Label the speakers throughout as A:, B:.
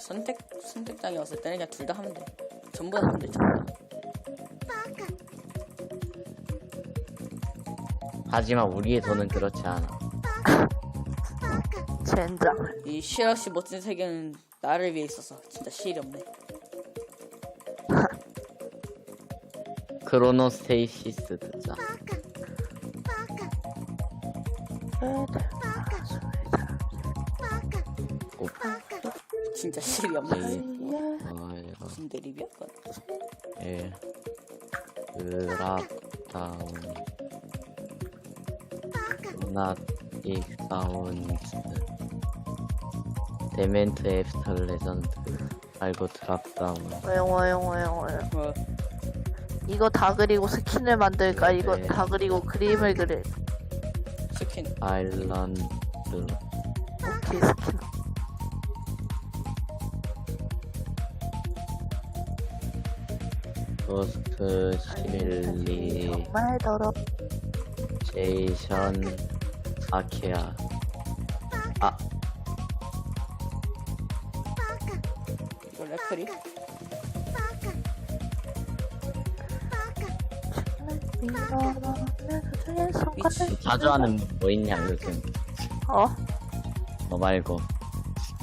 A: 선택 선택장이 왔을 때는 그냥 둘 다 하면 돼. 전부 다 하면 돼. 전부 다.
B: 하지만 우리의 돈은 그렇지 않아.
C: 젠장.
A: 이 쉐어시 멋진 세계는 나를 위해 있어서 진짜 실이 없네.
B: 크로노스테이시스 듣자. 오,
A: 진짜 실이 없네.
B: 네. 좋아요.
A: 무슨 대립이야? 그건?
B: 예. not 익사운드. 데멘트 앱스터 레전드. 말고 드랍다운.
C: 오용 오용 오용 오용.
A: 어,
C: 이거 다 그리고 스킨을 만들까? 이거
B: 네.
C: 다 그리고 그림을 그릴.
A: 스킨.
B: 아일랜드.
C: 오케이 스킨.
B: 포스트 시밀리.
C: 정말 더럽.
B: 제이션 아케아. 아,
A: 이거 레플이? 미치.
B: 자주 하는 뭐 있냐 요즘?
C: 어?
B: 너 말고.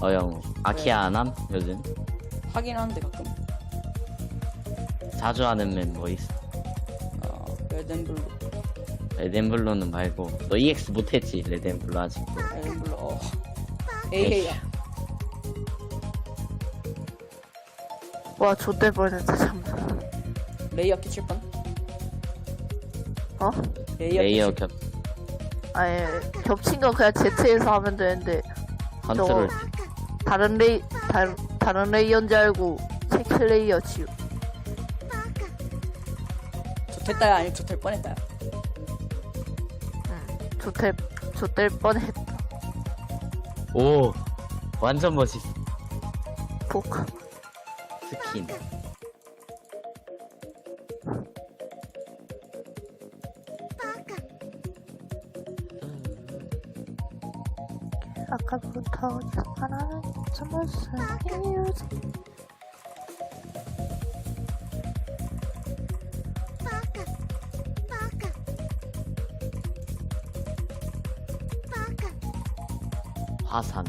B: 어영 아키아 안 함? 요즘?
A: 하긴 하는데 가끔.
B: 자주 하는 맵 뭐 있어?
A: 어, 레덴블루.
B: 레덴블루는 말고 너 EX 못했지 레덴블루 아직도
A: 레덴블루. 어. 에이헤이야.
C: 와 좆될 뻔했다 잠깐.
A: 레이어 끼칠 뻔.
C: 어?
A: 레이어,
B: 레이어 겹
C: 아니 겹친 거 그냥 Z에서 하면 되는데
B: 컨트롤
C: 다른 레이 다른 다른 레이어인 줄 알고 체크 레이어 지우.
A: 좋댔다야 아니 좋될 뻔했다야.
C: 응. 좆될 좆될 뻔했다.
B: 오 완전 멋있어
C: 복.
B: 스킨
C: 아까부터 하나는 정말 슬리우지.
B: 朝さん